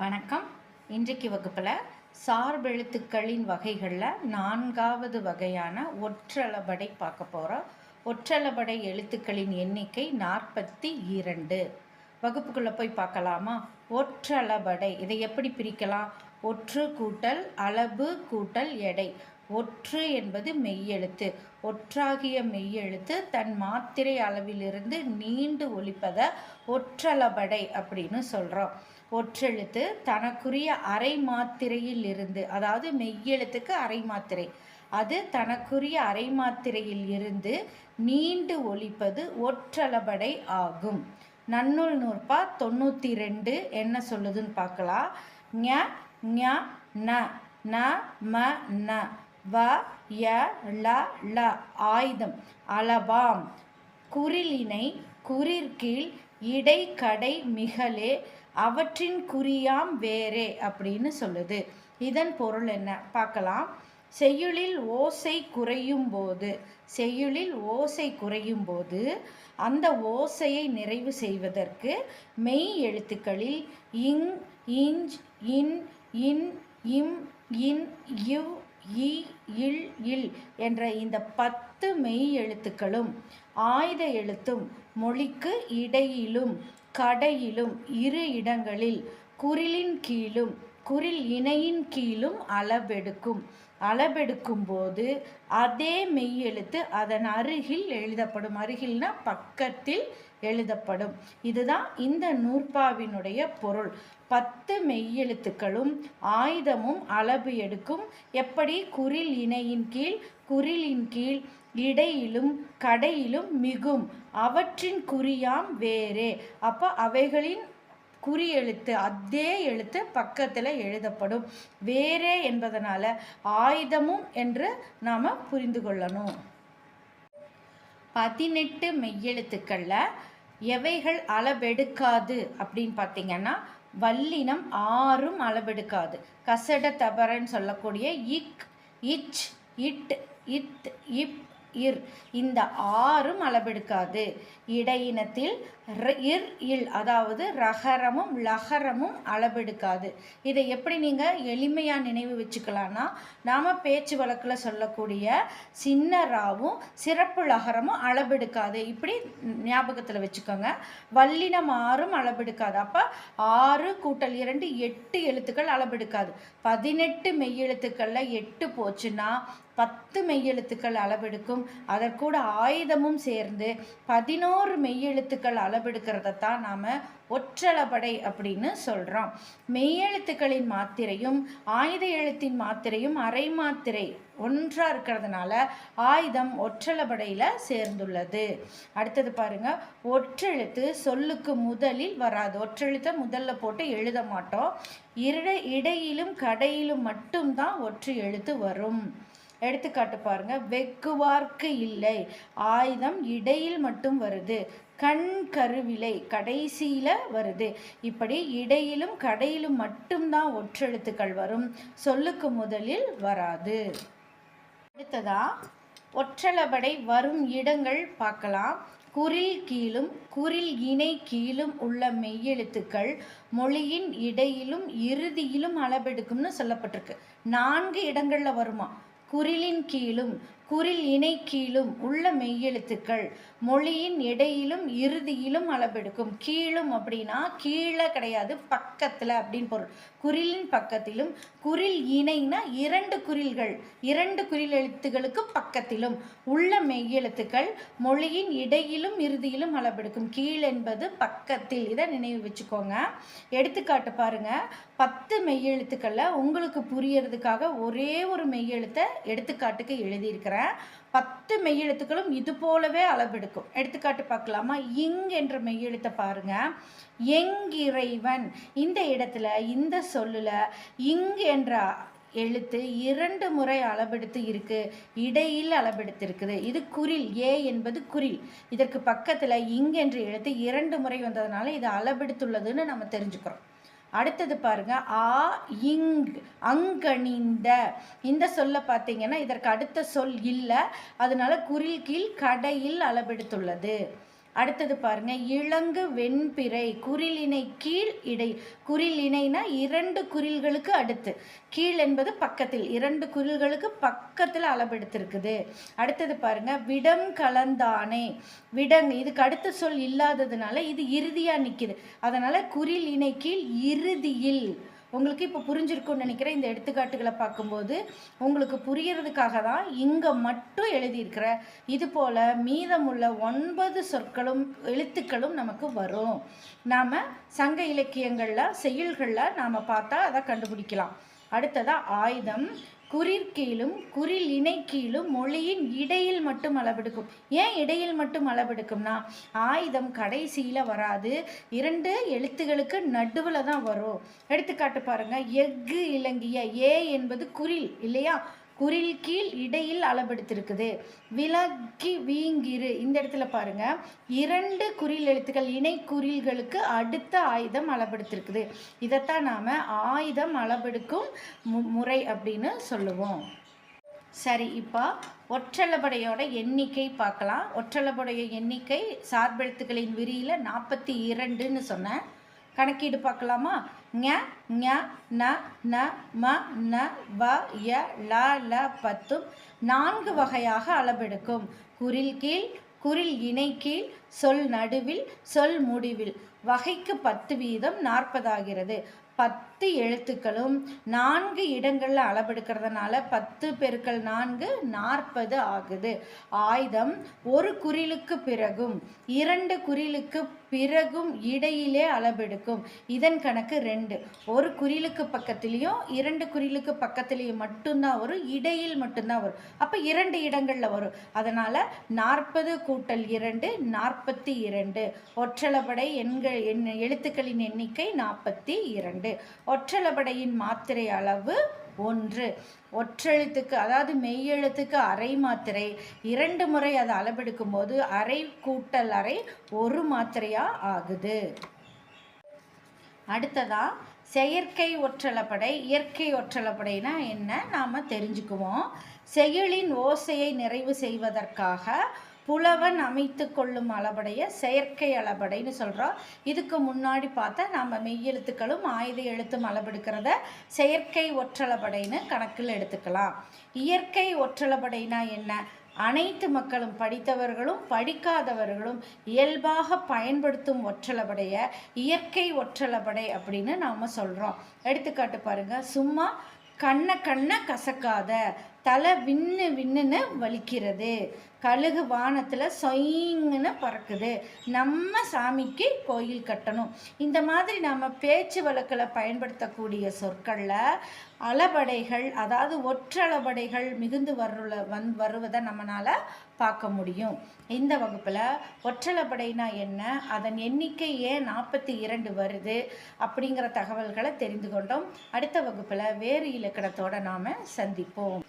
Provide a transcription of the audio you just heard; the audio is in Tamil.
வணக்கம். இன்றைக்கு வகுப்பில் சார்பெழுத்துக்களின் வகைகளில் நான்காவது வகையான ஒற்றளபடை பார்க்க போகிறோம் ஒற்றளபடை எழுத்துக்களின் எண்ணிக்கை நாற்பத்தி இரண்டு. வகுப்புக்குள்ளே போய் பார்க்கலாமா? ஒற்றளபடை இதை எப்படி பிரிக்கலாம்? ஒற்று கூட்டல் அளவு கூட்டல் எடை. ஒற்று என்பது மெய்யெழுத்து. ஒற்றாகிய மெய்யெழுத்து தன் மாத்திரை அளவிலிருந்து நீண்டு ஒழிப்பதை ஒற்றளபடை அப்படின்னு சொல்கிறோம் ஒற்றெழுத்து தனக்குரிய அரை மாத்திரையில் இருந்து அதாவது மெய்யெழுத்துக்கு அரை மாத்திரை. அது தனக்குரிய அரை மாத்திரையில் இருந்து நீண்டு ஒழிப்பது ஒற்றளபடை ஆகும். நன்னூல் நூற்பா தொண்ணூற்றி ரெண்டு என்ன சொல்லுதுன்னு பார்க்கலாம். ஞ ஞ ந ந ம ந வ ய ல ல ஆயுதம். அளபாம் குறிலினை குறிற்கீழ் இடை கடை மிகலே அவற்றின் குறியாம் வேறே அப்படின்னு சொல்லுது. இதன் பொருள் என்ன? பார்க்கலாம். செய்யுளில் ஓசை குறையும் போது செய்யுளில் ஓசை குறையும் போது அந்த ஓசையை நிறைவு செய்வதற்கு மெய் எழுத்துக்களில் இங் இஞ்ச் இன் இன் இம் இன் இவ் இ இல் இல் என்ற இந்த பத்து மெய் எழுத்துக்களும் ஆயுத எழுத்தும் மொழிக்கு இடையிலும் கடையிலும் இரு இடங்களில் குரிலின் கீழும் குறில் இணையின் கீழும் அளவெடுக்கும். அளவெடுக்கும் போது அதே மெய்யெழுத்து அதன் அருகில் எழுதப்படும். அருகில்னா பக்கத்தில் எழுதப்படும். இதுதான் இந்த நூற்பாவினுடைய பொருள். பத்து மெய்யெழுத்துக்களும் ஆயுதமும் அளவு எடுக்கும். எப்படி? குறில் இணையின் கீழ் குறிலின் கீழ் இடையிலும் கடையிலும் மிகும். அவற்றின் குறியாம் வேறே. அப்போ அவைகளின் குறி எழுத்து அதே எழுத்து பக்கத்தில் எழுதப்படும். வேறே என்பதனால ஆயுதமும் என்று நாம் புரிந்து கொள்ளணும். பதினெட்டு மெய்யெழுத்துக்களில் எவைகள் அளவெடுக்காது அப்படின்னு பார்த்தீங்கன்னா வல்லினம் ஆறும் அளவெடுக்காது. கசட தபரன்னு சொல்லக்கூடிய இக் இச் இட் இத் இப் இர். இந்த ஆறும் அளவெடுக்காது. இடையினத்தில் இர் இல் அதாவது ரகரமும் லகரமும் அளவெடுக்காது. இதை எப்படி நீங்கள் எளிமையாக நினைவு வச்சுக்கலாம்னா நாம் பேச்சு வழக்கில் சொல்லக்கூடிய சின்ன ராவும் சிறப்பு லகரமும் அளவெடுக்காது. இப்படி ஞாபகத்தில் வச்சுக்கோங்க. வல்லினம் ஆறும் அளவெடுக்காது. அப்போ ஆறு கூட்டல் இரண்டு எட்டு எழுத்துக்கள் அளவெடுக்காது. பதினெட்டு மெய்யெழுத்துக்களில் எட்டு போச்சுன்னா பத்து மெய்யெழுத்துக்கள் அளவெடுக்கும். அதற்கூட ஆயுதமும் சேர்ந்து பதினோரு மெய்யெழுத்துக்கள் அளவெடுக்கிறத தான் நாம் ஒற்றளபடை அப்படின்னு சொல்கிறோம் மெய்யெழுத்துக்களின் மாத்திரையும் ஆயுத எழுத்தின் மாத்திரையும் அரை மாத்திரை ஒன்றாக இருக்கிறதுனால ஆயுதம் ஒற்றளபடையில் சேர்ந்துள்ளது. அடுத்தது பாருங்க ஒற்றெழுத்து சொல்லுக்கு முதலில் வராது. ஒற்றெழுத்தை முதல்ல போட்டு எழுத மாட்டோம். இட இடையிலும் கடையிலும் மட்டும்தான் ஒற்று எழுத்து வரும். எடுத்துக்காட்டு பாருங்க. வெக்குவார்க்கு இல்லை. ஆயுதம் இடையில் மட்டும் வருது. கண் கருவிலை கடைசியில் வருது. இப்படி இடையிலும் கடையிலும் மட்டும்தான் ஒற்றெழுத்துக்கள் வரும். சொல்லுக்கு முதலில் வராது. அடுத்ததா ஒற்றளபடை வரும் இடங்கள் பார்க்கலாம். குறில் கீழும் குறில் இணை கீழும் உள்ள மெய்யெழுத்துக்கள் மொழியின் இடையிலும் இறுதியிலும் அளபெடுக்கும்னு சொல்லப்பட்டிருக்கு. நான்கு இடங்களில் வருமா? குரிலின் கீழும் குறில் இணை கீழும் உள்ள மெய்யெழுத்துக்கள் மொழியின் இடையிலும் இறுதியிலும் அளபெடுக்கும் கீழும் அப்படின்னா கீழே கிடையாது பக்கத்தில் அப்படின்னு பொருள். குறிலின் பக்கத்திலும் குறில் இணைனா இரண்டு குறில்கள் இரண்டு குறில் எழுத்துகளுக்கு பக்கத்திலும் உள்ள மெய்யெழுத்துக்கள் மொழியின் இடையிலும் இறுதியிலும் அளபெடுக்கும் கீழ் என்பது பக்கத்தில். இதை நினைவு வச்சுக்கோங்க. எடுத்துக்காட்டு பாருங்க. பத்து மெய்யெழுத்துக்களில் உங்களுக்கு புரியறதுக்காக ஒரே ஒரு மெய்யெழுத்தை எடுத்துக்காட்டுக்கு எழுதியிருக்கிறேன். பத்து மெய்யெழுத்துக்களும் இது போலவே அளவெடுக்கும். எடுத்துக்காட்டு பார்க்கலாமா? இங் என்ற மெய்யெழுத்தை பாருங்க. எங்கிறைவன். இந்த இடத்துல இந்த சொல்லில் இங் என்ற எழுத்து இரண்டு முறை அளவெடுத்து இருக்கு. இடையில் அளவெடுத்து இருக்குது இது குரில் ஏ என்பது குரில் இதற்கு பக்கத்தில் இங் என்ற எழுத்து இரண்டு முறை வந்ததுனால இது அளவெடுத்துள்ளதுன்னு நம்ம தெரிஞ்சுக்கிறோம். அடுத்தது பாருங்க ஆ இங் அங்கணிந்த. இந்த சொல்ல பார்த்தீங்கன்னா இதற்கு அடுத்த சொல் இல்லை. அதனால குறில் கீழ் கடையில் அளவெடுத்துள்ளது. அடுத்தது பாருங்க இளங்கு வெண்பிறை குரிலினை கீழ் இடை குரிலினைனா இரண்டு குறில்களுக்கு அடுத்து. கீழ் என்பது பக்கத்தில் இரண்டு குறில்களுக்கு பக்கத்தில் அளவெடுத்திருக்குது. அடுத்தது பாருங்க விடம் கலந்தானே. விடங் இதுக்கு அடுத்த சொல் இல்லாததுனால இது இறுதியாக நிற்கிது அதனால குறில் இணை கீழ் இறுதியில் உங்களுக்கு இப்போ புரிஞ்சிருக்கும்னு நினைக்கிறேன். இந்த எடுத்துக்காட்டுகளை பார்க்கும்போது உங்களுக்கு புரியறதுக்காக தான் இங்கே மட்டும் எழுதியிருக்கிற இது போல் மீதமுள்ள ஒன்பது சொற்களும் எழுத்துக்களும் நமக்கு வரும். நாம் சங்க இலக்கியங்களில் செயல்களில் நாம் பார்த்தா அதை கண்டுபிடிக்கலாம். அடுத்ததாக ஆயுதம் குறிற்கீழும் குறில் இணை கீழும் மொழியின் இடையில் மட்டும் அளவெடுக்கும். ஏன் இடையில் மட்டும் அளவெடுக்கும்னா ஆயுதம் கடைசியில் வராது. இரண்டு எழுத்துகளுக்கு நடுவில் தான் வரும். எடுத்துக்காட்டு பாருங்கள் எஃகு இலங்கிய ஏ என்பது குறில் இல்லையா? குரில் கீழ் இடையில் அளபெடுத்திருக்குது. விலக்கி வீங்கிரு. இந்த இடத்துல பாருங்க. இரண்டு குறில் எழுத்துக்கள் இணை குறில்களுக்கு அடுத்த ஆயுதம் அளவெடுத்திருக்குது இதைத்தான் நாம் ஆயுதம் அளபெடுக்கும் மு- முறை அப்படின்னு சொல்லுவோம். சரி இப்போ ஒற்றளபடையோட எண்ணிக்கை பார்க்கலாம். ஒற்றளபடைய எண்ணிக்கை சார்பெழுத்துக்களின் விரியில் நாற்பத்தி இரண்டுன்னு சொன்னேன். கணக்கீடு பார்க்கலாமா? ஞ ஞ ந ந ம ந வ ய ல ல பத்தும் நான்கு வகையாக அளபெடுக்கும் குறில் கீழ் குறில் இணை கீழ் சொல் நடுவில் சொல் முடிவில். வகைக்கு பத்து வீதம் நாற்பதாகிறது. பத்து எழுத்துக்களும் நான்கு இடங்களில் அளவெடுக்கிறதுனால பத்து பெருக்கள் நான்கு நாற்பது ஆகுது. ஆயுதம் ஒரு குறிலுக்கு பிறகும் இரண்டு குறிலுக்கு பிறகும் இடையிலே அளவெடுக்கும். இதன் கணக்கு ரெண்டு. ஒரு குறிலுக்கு பக்கத்துலேயும் இரண்டு குறிலுக்கு பக்கத்துலேயும் மட்டும்தான் வரும் இடையில் மட்டும்தான் வரும். அப்போ இரண்டு இடங்களில் வரும். அதனால் நாற்பது கூட்டல் இரண்டு நாற்பத்தி இரண்டு. ஒற்றளபடை எண்கள் எண் எழுத்துக்களின் எண்ணிக்கை நாற்பத்தி இரண்டு. ஒற்றலபடையின் மாத்திரை அளவு ஒன்று. ஒற்றெழுத்துக்கு அதாவது மெய்யெழுத்துக்கு அரை மாத்திரை. இரண்டு முறை அதை அளவெடுக்கும் போது அரை கூட்டல் அரை ஒரு மாத்திரையாக ஆகுது. அடுத்ததா செயற்கை ஒற்றளப்படை இயற்கை ஒற்றலப்படைனா என்ன? நாம் தெரிஞ்சுக்குவோம். செயலின் ஓசையை நிறைவு செய்வதற்காக புலவன் அமைத்து கொள்ளும் அளபடைய செயற்கை அளபடைன்னு சொல்கிறோம் இதுக்கு முன்னாடி பார்த்தா நம்ம மெய்யெழுத்துக்களும் ஆயுத எழுத்தும் அளபெடுக்கிறத செயற்கை ஒற்றளபடைன்னு கணக்கில் எடுத்துக்கலாம். இயற்கை ஒற்றளபடைனா என்ன? அனைத்து மக்களும் படித்தவர்களும் படிக்காதவர்களும் இயல்பாக பயன்படுத்தும் ஒற்றளபடைய இயற்கை ஒற்றளபடை அப்படின்னு நாம் சொல்கிறோம் எடுத்துக்காட்டு பாருங்க. சும்மா கண்ண கண்ண கசக்காத தலை விண்ணு விண்ணுன்னு வலிக்கிறது. கழுகு வானத்தில் சொயிங்கன்னு பறக்குது. நம்ம சாமிக்கு கோயில் கட்டணும். இந்த மாதிரி நம்ம பேச்சு வழக்கில் பயன்படுத்தக்கூடிய சொற்களில் அளபடைகள் அதாவது ஒற்றளபடைகள் மிகுந்து வருல வந் வருவதை நம்மளால் பார்க்க முடியும். இந்த வகுப்பில் ஒற்றளபடைனா என்ன அதன் எண்ணிக்கை ஏன் நாற்பத்தி இரண்டு வருது அப்படிங்கிற தகவல்களை தெரிந்து கொண்டோம். அடுத்த வகுப்பில் வேறு இலக்கணத்தோடு நாம் சந்திப்போம்.